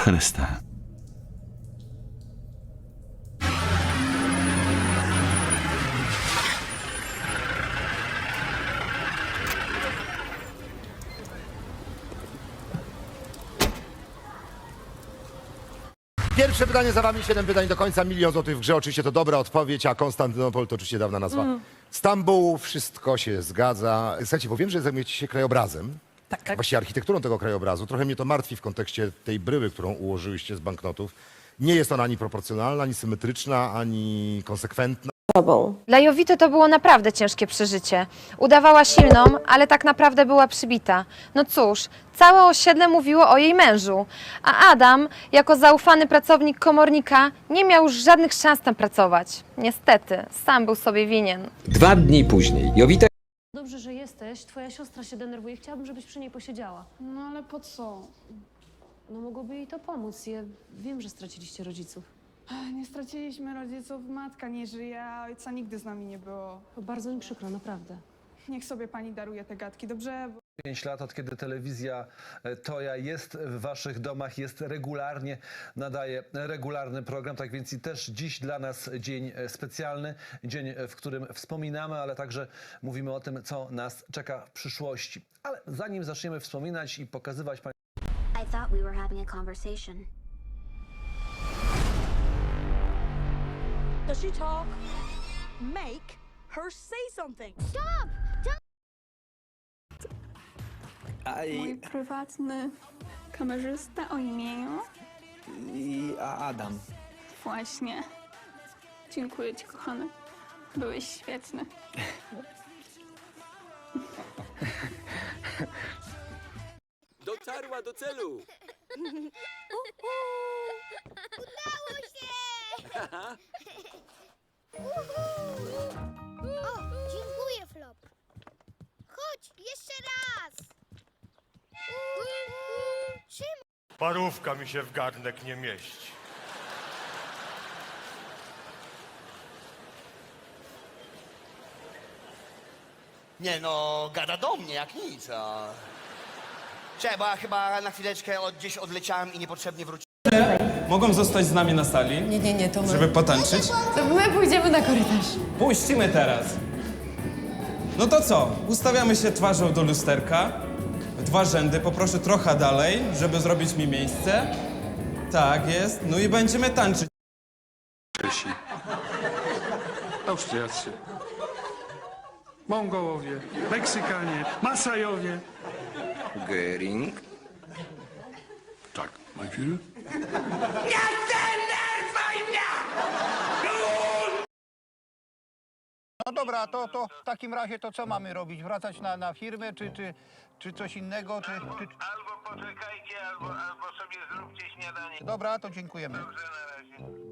Chryste. Pierwsze pytanie za wami, siedem pytań do końca, milion złotych w grze. Oczywiście to dobra odpowiedź, a Konstantynopol to oczywiście dawna nazwa. Stambuł, wszystko się zgadza. Słuchajcie, bo wiem, że zajmujecie się krajobrazem. Tak. Właściwie architekturą tego krajobrazu. Trochę mnie to martwi w kontekście tej bryły, którą ułożyłyście z banknotów. Nie jest ona ani proporcjonalna, ani symetryczna, ani konsekwentna. sobą. Dla Jowity to było naprawdę ciężkie przeżycie. Udawała silną, ale tak naprawdę była przybita. No cóż, całe osiedle mówiło o jej mężu. A Adam, jako zaufany pracownik komornika, nie miał już żadnych szans tam pracować. Niestety, sam był sobie winien. Dwa dni później Jowita Dobrze, że jesteś. Twoja siostra się denerwuje. Chciałabym, żebyś przy niej posiedziała. No ale po co? No mogłoby jej to pomóc. Ja wiem, że straciliście rodziców. Ech, Nie straciliśmy rodziców, matka nie żyje, a ojca nigdy z nami nie było. To bardzo mi przykro, naprawdę. Niech sobie pani daruje te gadki, dobrze? Bo 5 lat, od kiedy telewizja e, Toja jest w waszych domach, jest regularnie, nadaje regularny program, tak więc i też dziś dla nas dzień e, specjalny, dzień, e, w którym wspominamy, ale także mówimy o tym, co nas czeka w przyszłości. Ale zanim zaczniemy wspominać i pokazywać Państwu I thought we were having a conversation. Does she talk? Make her say something. Stop! Mój prywatny kamerzysta o imieniu I a Adam. właśnie. Dziękuję ci, kochany. Byłeś świetny. Dotarła do celu! Udało się! o, Parówka mi się w garnek nie mieści. Nie no, gada do mnie jak nic, a... Cześć, bo ja chyba na chwileczkę od, gdzieś odleciałem i niepotrzebnie wróciłem. Mogą zostać z nami na sali, Nie, nie, nie, to my. żeby potańczyć? To my pójdziemy na korytarz. Puścimy teraz. No to co? Ustawiamy się twarzą do lusterka. W dwa rzędy, poproszę trochę dalej, żeby zrobić mi miejsce. Tak jest. No i będziemy tańczyć. Austriacy, Mongołowie, Meksykanie, Masajowie. Göring. Tak, mein Führer. No dobra, to, to w takim razie to co mamy robić? Wracać na, na firmę, czy, czy, czy coś innego? Czy, czy... Albo poczekajcie, albo, albo sobie zróbcie śniadanie. Dobra, to dziękujemy. Dobrze,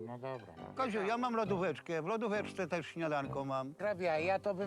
na razie. Koziu, ja mam lodóweczkę. W lodóweczce też śniadanko mam. Hrabia, ja to bym